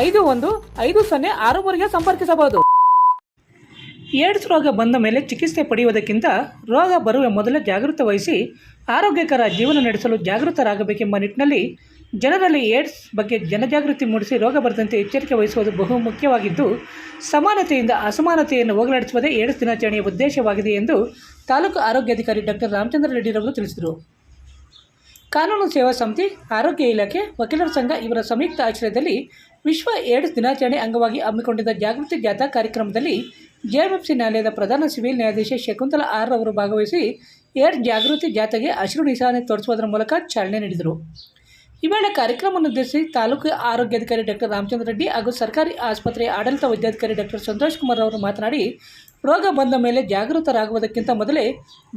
ಐದು ಒಂದು ಐದು ಸೊನ್ನೆ ಆರು ಮೂರಿಗೆ ಸಂಪರ್ಕಿಸಬಹುದು. ಏಡ್ಸ್ ರೋಗ ಬಂದ ಮೇಲೆ ಚಿಕಿತ್ಸೆ ಪಡೆಯುವುದಕ್ಕಿಂತ ರೋಗ ಬರುವ ಮೊದಲೇ ಜಾಗೃತ ವಹಿಸಿ ಆರೋಗ್ಯಕರ ಜೀವನ ನಡೆಸಲು ಜಾಗೃತರಾಗಬೇಕೆಂಬ ನಿಟ್ಟಿನಲ್ಲಿ ಜನರಲ್ಲಿ ಏಡ್ಸ್ ಬಗ್ಗೆ ಜನಜಾಗೃತಿ ಮೂಡಿಸಿ ರೋಗ ಬರದಂತೆ ಎಚ್ಚರಿಕೆ ವಹಿಸುವುದು ಬಹು ಮುಖ್ಯವಾಗಿದ್ದು, ಸಮಾನತೆಯಿಂದ ಅಸಮಾನತೆಯನ್ನು ಹೋಗಲಾಡಿಸುವುದೇ ಏಡ್ಸ್ ದಿನಾಚರಣೆಯ ಉದ್ದೇಶವಾಗಿದೆ ಎಂದು ತಾಲೂಕು ಆರೋಗ್ಯಾಧಿಕಾರಿ ಡಾಕ್ಟರ್ ರಾಮಚಂದ್ರ ರೆಡ್ಡಿರವರು ತಿಳಿಸಿದರು. ಕಾನೂನು ಸೇವಾ ಸಮಿತಿ, ಆರೋಗ್ಯ ಇಲಾಖೆ, ವಕೀಲರ ಸಂಘ ಇವರ ಸಂಯುಕ್ತ ಆಶ್ರಯದಲ್ಲಿ ವಿಶ್ವ ಏಡ್ಸ್ ದಿನಾಚರಣೆ ಅಂಗವಾಗಿ ಹಮ್ಮಿಕೊಂಡಿದ್ದ ಜಾಗೃತಿ ಜಾಥಾ ಕಾರ್ಯಕ್ರಮದಲ್ಲಿ ಜೆಎಂಎಫ್ಸಿ ನ್ಯಾಯಾಲಯದ ಪ್ರಧಾನ ಸಿವಿಲ್ ನ್ಯಾಯಾಧೀಶ ಶಕುಂತಲಾ ಆರ್ ಅವರು ಭಾಗವಹಿಸಿ ಏಡ್ಸ್ ಜಾಗೃತಿ ಜಾಥಾಗೆ ಹಸಿರು ನಿಶಾನೆ ತೋರಿಸುವುದರ ಮೂಲಕ ಚಾಲನೆ ನೀಡಿದರು. ಈ ವೇಳೆ ಕಾರ್ಯಕ್ರಮವನ್ನು ಉದ್ದೇಶಿಸಿ ತಾಲೂಕು ಆರೋಗ್ಯಾಧಿಕಾರಿ ಡಾಕ್ಟರ್ ರಾಮಚಂದ್ರ ರೆಡ್ಡಿ ಹಾಗೂ ಸರ್ಕಾರಿ ಆಸ್ಪತ್ರೆಯ ಆಡಳಿತ ವೈದ್ಯಾಧಿಕಾರಿ ಡಾಕ್ಟರ್ ಸಂತೋಷ್ ಕುಮಾರ್ ಅವರು ಮಾತನಾಡಿ, ರೋಗ ಬಂದ ಮೇಲೆ ಜಾಗೃತರಾಗುವುದಕ್ಕಿಂತ ಮೊದಲೇ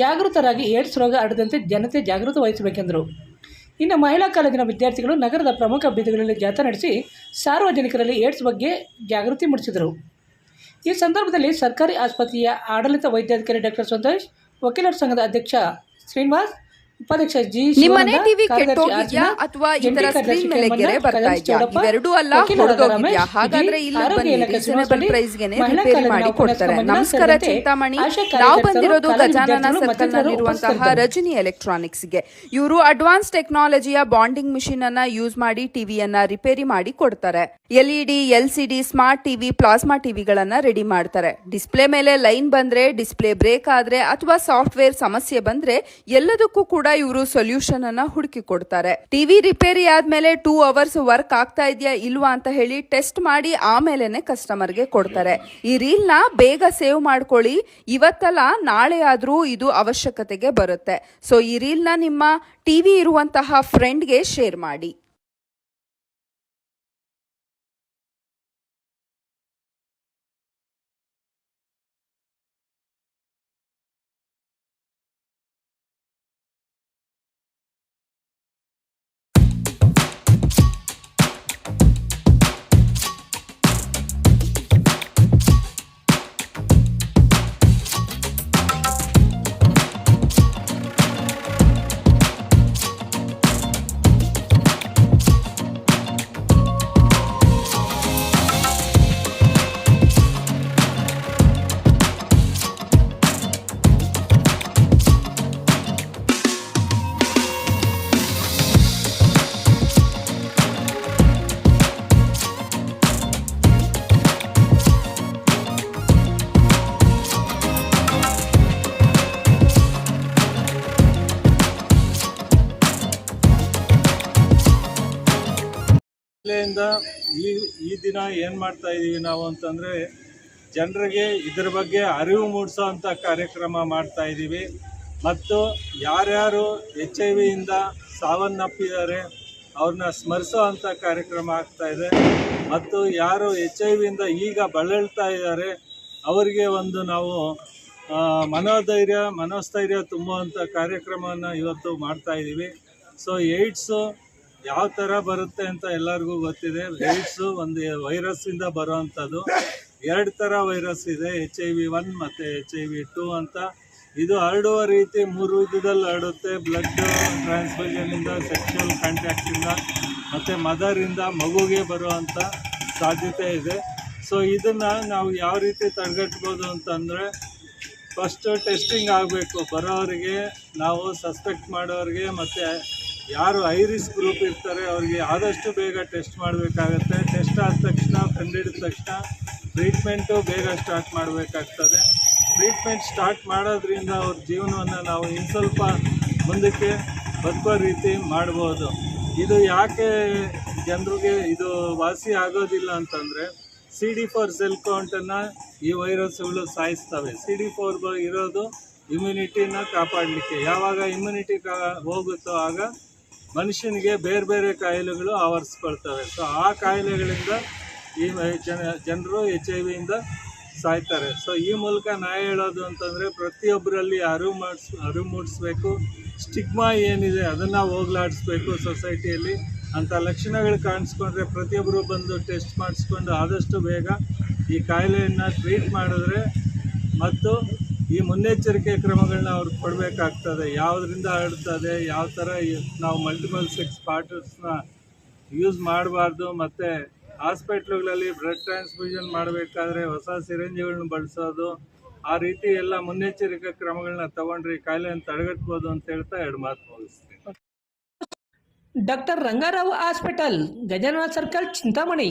ಜಾಗೃತರಾಗಿ ಏಡ್ಸ್ ರೋಗ ಹರಡದಂತೆ ಜನತೆ ಜಾಗೃತ ವಹಿಸಬೇಕೆಂದರು ಇನ್ನು ಮಹಿಳಾ ಕಾಲೇಜಿನ ವಿದ್ಯಾರ್ಥಿಗಳು ನಗರದ ಪ್ರಮುಖ ಬೀದಿಗಳಲ್ಲಿ ಜಾಥಾ ನಡೆಸಿ ಸಾರ್ವಜನಿಕರಲ್ಲಿ ಏಡ್ಸ್ ಬಗ್ಗೆ ಜಾಗೃತಿ ಮೂಡಿಸಿದರು. ಈ ಸಂದರ್ಭದಲ್ಲಿ ಸರ್ಕಾರಿ ಆಸ್ಪತ್ರೆಯ ಆಡಳಿತ ವೈದ್ಯಾಧಿಕಾರಿ ಡಾಕ್ಟರ್ ಸಂತೋಷ್, ವಕೀಲರ ಸಂಘದ ಅಧ್ಯಕ್ಷ ಶ್ರೀನಿವಾಸ್ ಉಪಾಧ್ಯಕ್ಷ ಜಿ ನಿಮ್ಮ ಮನೆ ಟಿವಿ ಕೆಟ್ಟೋಗಿದ್ಯಾ ಅಥವಾ ಈ ತರ ಸ್ಕ್ರೀನ್ ಮೇಲೆ ಗೆರೆ ಬರ್ತಾ ಇದೆಯಾ? ಇವೆರಡೂ ಅಲ್ಲ ಹೊಡೆದೋಗಿದ್ಯಾ ಹಾಗಾದ್ರೆ ಇಲ್ಲ ಬನ್ನಿ ರೀಸನಬಲ್ ಸಿಬ್ಬಂದಿ, ಪ್ರೈಸ್ಗೆನೆ ರಿಪೇರಿ ಮಾಡಿ ಕೊಡ್ತಾರೆ. ನಮಸ್ಕಾರ ಚಿಂತಾಮಣಿ ನಾವು ಬಂದಿರೋದು ಗಜಾನನ ಸರ್ಕಲ್ ನಲ್ಲಿರುವಂತಹ ರಜನಿ ಎಲೆಕ್ಟ್ರಾನಿಕ್ಸ್ಗೆ ಇವರು ಅಡ್ವಾನ್ಸ್ ಟೆಕ್ನಾಲಜಿಯ ಬಾಂಡಿಂಗ್ ಮಿಷಿನ್ ಅನ್ನ ಯೂಸ್ ಮಾಡಿ ಟಿವಿಯನ್ನ ರಿಪೇರಿ ಮಾಡಿ ಕೊಡ್ತಾರೆ. LED D smart TV plasma ಟಿವಿಗಳನ್ನ ready ಮಾಡ್ತಾರೆ. ಡಿಸ್ಪ್ಲೇ ಮೇಲೆ ಲೈನ್ ಬಂದ್ರೆ ಡಿಸ್ಪ್ಲೇ ಬ್ರೇಕ್ ಆದ್ರೆ ಅಥವಾ ಸಾಫ್ಟ್ವೇರ್ ಸಮಸ್ಯೆ ಬಂದ್ರೆ ಎಲ್ಲದಕ್ಕೂ ಕೂಡ ಇವರು ಸೊಲ್ಯೂಷನ್ ಅನ್ನ ಹುಡುಕಿ ಕೊಡ್ತಾರೆ. ಟಿವಿ ರಿಪೇರಿ ಆದ್ಮೇಲೆ ಟೂ ಅವರ್ಸ್ ವರ್ಕ್ ಆಗ್ತಾ ಇದೆಯಾ ಇಲ್ವಾ ಅಂತ ಹೇಳಿ ಟೆಸ್ಟ್ ಮಾಡಿ ಆಮೇಲೆನೆ ಕಸ್ಟಮರ್ಗೆ ಕೊಡ್ತಾರೆ. ಈ ರೀಲ್ನ ಬೇಗ ಸೇವ್ ಮಾಡ್ಕೊಳ್ಳಿ, ಇವತ್ತಲ್ಲ ನಾಳೆ ಆದ್ರೂ ಇದು ಅವಶ್ಯಕತೆಗೆ ಬರುತ್ತೆ. ಸೊ ಈ ರೀಲ್ನ ನಿಮ್ಮ ಟಿವಿ ಇರುವಂತಹ ಫ್ರೆಂಡ್ಗೆ ಶೇರ್ ಮಾಡಿ. ಜಿಲ್ಲೆಯಿಂದ ಈ ಈ ದಿನ ಏನು ಮಾಡ್ತಾ ಇದ್ದೀವಿ ನಾವು ಅಂತಂದರೆ ಜನರಿಗೆ ಇದ್ರ ಬಗ್ಗೆ ಅರಿವು ಮೂಡಿಸೋ ಅಂಥ ಕಾರ್ಯಕ್ರಮ ಮಾಡ್ತಾ ಇದ್ದೀವಿ ಮತ್ತು ಯಾರ್ಯಾರು ಎಚ್ ಐ ವಿಯಿಂದ ಸಾವನ್ನಪ್ಪಿದ್ದಾರೆ, ಅವ್ರನ್ನ ಸ್ಮರಿಸೋ ಅಂಥ ಕಾರ್ಯಕ್ರಮ ಆಗ್ತಾ ಇದೆ. ಮತ್ತು ಯಾರು ಎಚ್ ಐ ವಿಯಿಂದ ಈಗ ಬಳಲ್ತಾ ಇದ್ದಾರೆ, ಅವರಿಗೆ ಒಂದು ನಾವು ಮನೋಧೈರ್ಯ, ಮನೋಸ್ಥೈರ್ಯ ತುಂಬುವಂಥ ಕಾರ್ಯಕ್ರಮವನ್ನು ಇವತ್ತು ಮಾಡ್ತಾ ಇದ್ದೀವಿ ಸೊ ಏಡ್ಸು ಯಾವ ಥರ ಬರುತ್ತೆ ಅಂತ ಎಲ್ಲರಿಗೂ ಗೊತ್ತಿದೆ. ಏಡ್ಸು ಒಂದು ವೈರಸ್ಸಿಂದ ಬರುವಂತದ್ದು. ಎರಡು ಥರ ವೈರಸ್ ಇದೆ. ಎಚ್ ಐ ವಿ ಒನ್ ಮತ್ತು ಎಚ್ ಐ ವಿ ಟೂ ಅಂತ. ಇದು ಹರಡುವ ರೀತಿ ಮೂರು ವಿಧದಲ್ಲಿ ಹರಡುತ್ತೆ ಬ್ಲಡ್ ಟ್ರಾನ್ಸ್ಫ್ಯೂಷನಿಂದ ಸೆಕ್ಷುವಲ್ ಕಾಂಟ್ಯಾಕ್ಟಿಂದ ಮತ್ತು ಮದರಿಂದ ಮಗುಗೆ ಬರುವಂಥ ಸಾಧ್ಯತೆ ಇದೆ. ಸೊ ಇದನ್ನು ನಾವು ಯಾವ ರೀತಿ ತಡೆಗಟ್ಬೋದು ಅಂತಂದರೆ ಫಸ್ಟು ಟೆಸ್ಟಿಂಗ್ ಆಗಬೇಕು. ಬರೋರಿಗೆ, ನಾವು ಸಸ್ಪೆಕ್ಟ್ ಮಾಡೋರಿಗೆ, ಮತ್ತು ಯಾರು ಹೈ ರಿಸ್ಕ್ ಗ್ರೂಪ್ ಇರ್ತಾರೆ, ಅವರಿಗೆ ಆದಷ್ಟು ಬೇಗ ಟೆಸ್ಟ್ ಮಾಡಬೇಕಾಗತ್ತೆ. ಟೆಸ್ಟ್ ಆದ ತಕ್ಷಣ, ಕಂಡಿಡಿದ ತಕ್ಷಣ ಟ್ರೀಟ್ಮೆಂಟು ಬೇಗ ಸ್ಟಾರ್ಟ್ ಮಾಡಬೇಕಾಗ್ತದೆ. ಟ್ರೀಟ್ಮೆಂಟ್ ಸ್ಟಾರ್ಟ್ ಮಾಡೋದ್ರಿಂದ ಅವ್ರ ಜೀವನವನ್ನು ನಾವು ಇನ್ನು ಸ್ವಲ್ಪ ಮುಂದಕ್ಕೆ ಬದುಕೋ ರೀತಿ ಮಾಡ್ಬೋದು. ಇದು ಯಾಕೆ ಜನರಿಗೆ ಇದು ವಾಸಿ ಆಗೋದಿಲ್ಲ ಅಂತಂದರೆ ಸಿ ಡಿ ಫೋರ್ ಸೆಲ್ ಕೌಂಟನ್ನು ಈ ವೈರಸ್ಗಳು ಸಾಯಿಸ್ತವೆ. ಸಿ ಡಿ ಫೋರ್ ಇರೋದು ಇಮ್ಯುನಿಟಿನ ಕಾಪಾಡಲಿಕ್ಕೆ. ಯಾವಾಗ ಇಮ್ಯುನಿಟಿ ಕಾ ಹೋಗುತ್ತೋ ಆಗ ಮನುಷ್ಯನಿಗೆ ಬೇರೆ ಬೇರೆ ಕಾಯಿಲೆಗಳು ಆವರಿಸ್ಕೊಳ್ತವೆ. ಸೊ ಆ ಕಾಯಿಲೆಗಳಿಂದ ಈ ಜನ, ಜನರು ಎಚ್ ಐ ವಿಯಿಂದ ಸಾಯ್ತಾರೆ. ಸೊ ಈ ಮೂಲಕ ನಾ ಹೇಳೋದು ಅಂತಂದರೆ ಪ್ರತಿಯೊಬ್ಬರಲ್ಲಿ ಅರಿವು ಮಾಡಿಸ್, ಅರಿವು ಮೂಡಿಸ್ಬೇಕು. ಸ್ಟಿಗ್ಮಾ ಏನಿದೆ ಅದನ್ನು ಹೋಗ್ಲಾಡಿಸ್ಬೇಕು ಸೊಸೈಟಿಯಲ್ಲಿ. ಅಂಥ ಲಕ್ಷಣಗಳು ಕಾಣಿಸ್ಕೊಂಡ್ರೆ ಪ್ರತಿಯೊಬ್ಬರು ಬಂದು ಟೆಸ್ಟ್ ಮಾಡಿಸ್ಕೊಂಡು ಆದಷ್ಟು ಬೇಗ ಈ ಕಾಯಿಲೆಯನ್ನು ಟ್ರೀಟ್ ಮಾಡಿದ್ರೆ ಮತ್ತು ಈ ಮುನ್ನೆಚ್ಚರಿಕೆ ಕ್ರಮಗಳನ್ನ ಅವ್ರು ಕೊಡಬೇಕಾಗ್ತದೆ. ಯಾವುದರಿಂದ ಹರಡ್ತದೆ, ಯಾವ ಥರ ನಾವು ಮಲ್ಟಿಪಲ್ ಸಿಕ್ಸ್ ಪಾರ್ಟರ್ಸ್ನ ಯೂಸ್ ಮಾಡಬಾರ್ದು ಮತ್ತು ಹಾಸ್ಪಿಟ್ಲುಗಳಲ್ಲಿ ಬ್ಲಡ್ ಟ್ರಾನ್ಸ್ಫ್ಯೂಷನ್ ಮಾಡಬೇಕಾದ್ರೆ ಹೊಸ ಸಿರಿಂಜ್ಗಳನ್ನ ಬಳಸೋದು, ಆ ರೀತಿ ಎಲ್ಲ ಮುನ್ನೆಚ್ಚರಿಕೆ ಕ್ರಮಗಳನ್ನ ತಗೊಂಡ್ರೆ ಕಾಯಿಲೆಯನ್ನು ತಡೆಗಟ್ಬೋದು ಅಂತ ಹೇಳ್ತಾ ಎರಡು ಮಾತು ಮುಗಿಸ್ತೀನಿ. Doctor Rangarao hospital, Gajanana circle, Chintamani.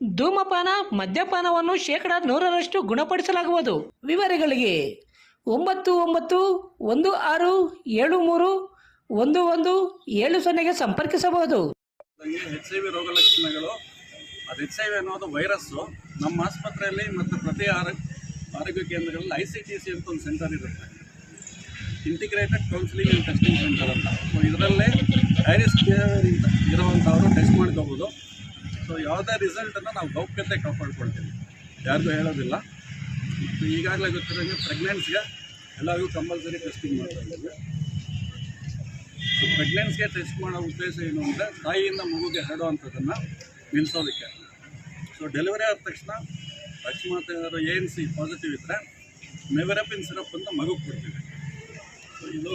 ಧೂಮಪಾನ, ಮದ್ಯಪಾನವನ್ನು ಶೇಕಡ ನೂರರಷ್ಟು ಗುಣಪಡಿಸಲಾಗುವುದು. ವಿವರಗಳಿಗೆ ಒಂಬತ್ತು ಒಂಬತ್ತು ಒಂದು ಆರು ಏಳು ಮೂರು ಒಂದು ಒಂದು ಏಳು ಸೊನ್ನೆಗೆ ಸಂಪರ್ಕಿಸಬಹುದು. ಎಚ್ ಐ ವಿ ರೋಗ ಲಕ್ಷಣಗಳು ಅದು ಎಚ್ ಐ ವಿ ಅನ್ನೋದು ವೈರಸ್ಸು. ನಮ್ಮ ಆಸ್ಪತ್ರೆಯಲ್ಲಿ ಮತ್ತು ಪ್ರತಿ ಆರೋಗ್ಯ ಕೇಂದ್ರಗಳಲ್ಲಿ ಐ ಸಿ ಟಿ ಸಿ ಅಂತ ಒಂದು ಸೆಂಟರ್ ಇರುತ್ತೆ. Integrated counselling and testing centre ಅಂತ. ಇದರಲ್ಲೇ ಐರಿಸ್ ಇರುವಂಥವರು ಟೆಸ್ಟ್ ಮಾಡ್ಕೋಬೋದು. ಸೊ ಯಾವುದೇ ರಿಸಲ್ಟನ್ನು ನಾವು ಗೌಪ್ಯತೆ ಕಾಪಾಡ್ಕೊಳ್ತೀವಿ. ಯಾರಿಗೂ ಹೇಳೋದಿಲ್ಲ. ಸೊ ಈಗಾಗಲೇ ಗೊತ್ತಿರೋಂಗೆ ಪ್ರೆಗ್ನೆನ್ಸ್ಗೆ ಎಲ್ಲರಿಗೂ ಕಂಪಲ್ಸರಿ ಟೆಸ್ಟಿಂಗ್ ಮಾಡ್ತಾ ಇದ್ದೀವಿ. ಸೊ ಪ್ರೆಗ್ನೆನ್ಸ್ಗೆ ಟೆಸ್ಟ್ ಮಾಡೋ ಉದ್ದೇಶ ಏನು ಅಂದರೆ ತಾಯಿಯಿಂದ ಮಗುಗೆ ಹರಡುವಂಥದ್ದನ್ನು ನಿಲ್ಲಿಸೋದಕ್ಕೆ ಸೊ ಡೆಲಿವರಿ ಆದ ತಕ್ಷಣ ಅಕಸ್ಮಾತ್ ಏನಾದ್ರು ಎ ಎನ್ ಸಿ ಪಾಸಿಟಿವ್ ಇದ್ದರೆ ಮೆವರಪಿನ್ ಸಿರಪ್ ಅಂತ ಮಗುಗೆ ಕೊಡ್ತೀವಿ. ಸೊ ಇದು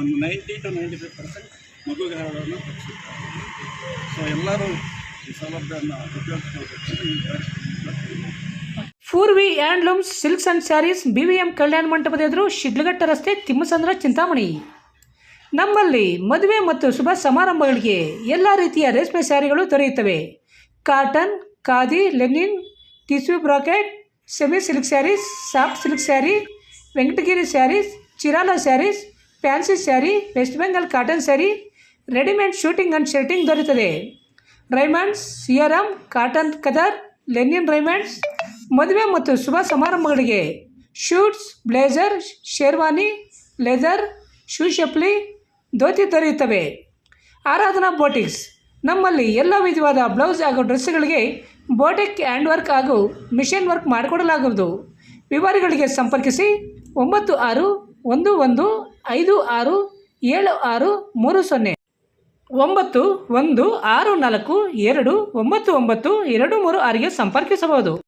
ಒಂದು ninety to ninety five percent ಮಗುಗೆ ಹರಡೋದನ್ನು ತಪ್ಪಿಸುತ್ತೆ. ಸೊ ಎಲ್ಲರೂ ಈ ಸೌಲಭ್ಯವನ್ನು handlooms, silks and saris, B V M ಕಲ್ಯಾಣ ಮಂಟಪದ ಎದುರು ಶಿಡ್ಲಘಟ್ಟ ರಸ್ತೆ ತಿಮ್ಮಸಂದ್ರ ಚಿಂತಾಮಣಿ. ನಮ್ಮಲ್ಲಿ ಮದುವೆ ಮತ್ತು ಶುಭ ಸಮಾರಂಭಗಳಿಗೆ ಎಲ್ಲ ರೀತಿಯ ರೇಷ್ಮೆ ಸ್ಯಾರಿಗಳು ದೊರೆಯುತ್ತವೆ. Cotton, khadi, linen tissue brocade, semi silk saris, soft silk sari, Venkatagiri saris, Chirala saris, fancy sari, West Bengal cotton sari, readymade suiting and shirting ದೊರೆಯುತ್ತದೆ. Raymonds Siyaram cotton khaddar, linen Raymonds ಮದುವೆ ಮತ್ತು ಶುಭ ಸಮಾರಂಭಗಳಿಗೆ suits, blazer, sherwani, leather shoe ಶಪ್ಲಿ dhoti ದೊರೆಯುತ್ತವೆ. Aradhana boutiques. ನಮ್ಮಲ್ಲಿ ಎಲ್ಲ ವಿಧವಾದ blouse ಹಾಗೂ ಡ್ರೆಸ್ಗಳಿಗೆ ಬೋಟಿಕ್ ಹ್ಯಾಂಡ್ ವರ್ಕ್ ಹಾಗೂ ಮಿಷನ್ ವರ್ಕ್ ಮಾಡಿಕೊಡಲಾಗುವುದು. ವಿವರಗಳಿಗೆ ಸಂಪರ್ಕಿಸಿ ಒಂಬತ್ತು ಆರು ಒಂದು ಒಂದು ಐದು ಆರು ಏಳು ಆರು ಮೂರು ಸೊನ್ನೆ. ಒಂಬತ್ತು ಒಂದು ಆರು ನಾಲ್ಕು ಎರಡು ಒಂಬತ್ತು ಒಂಬತ್ತು ಎರಡು ಮೂರು ಆರಿಗೆ ಸಂಪರ್ಕಿಸಬಹುದು.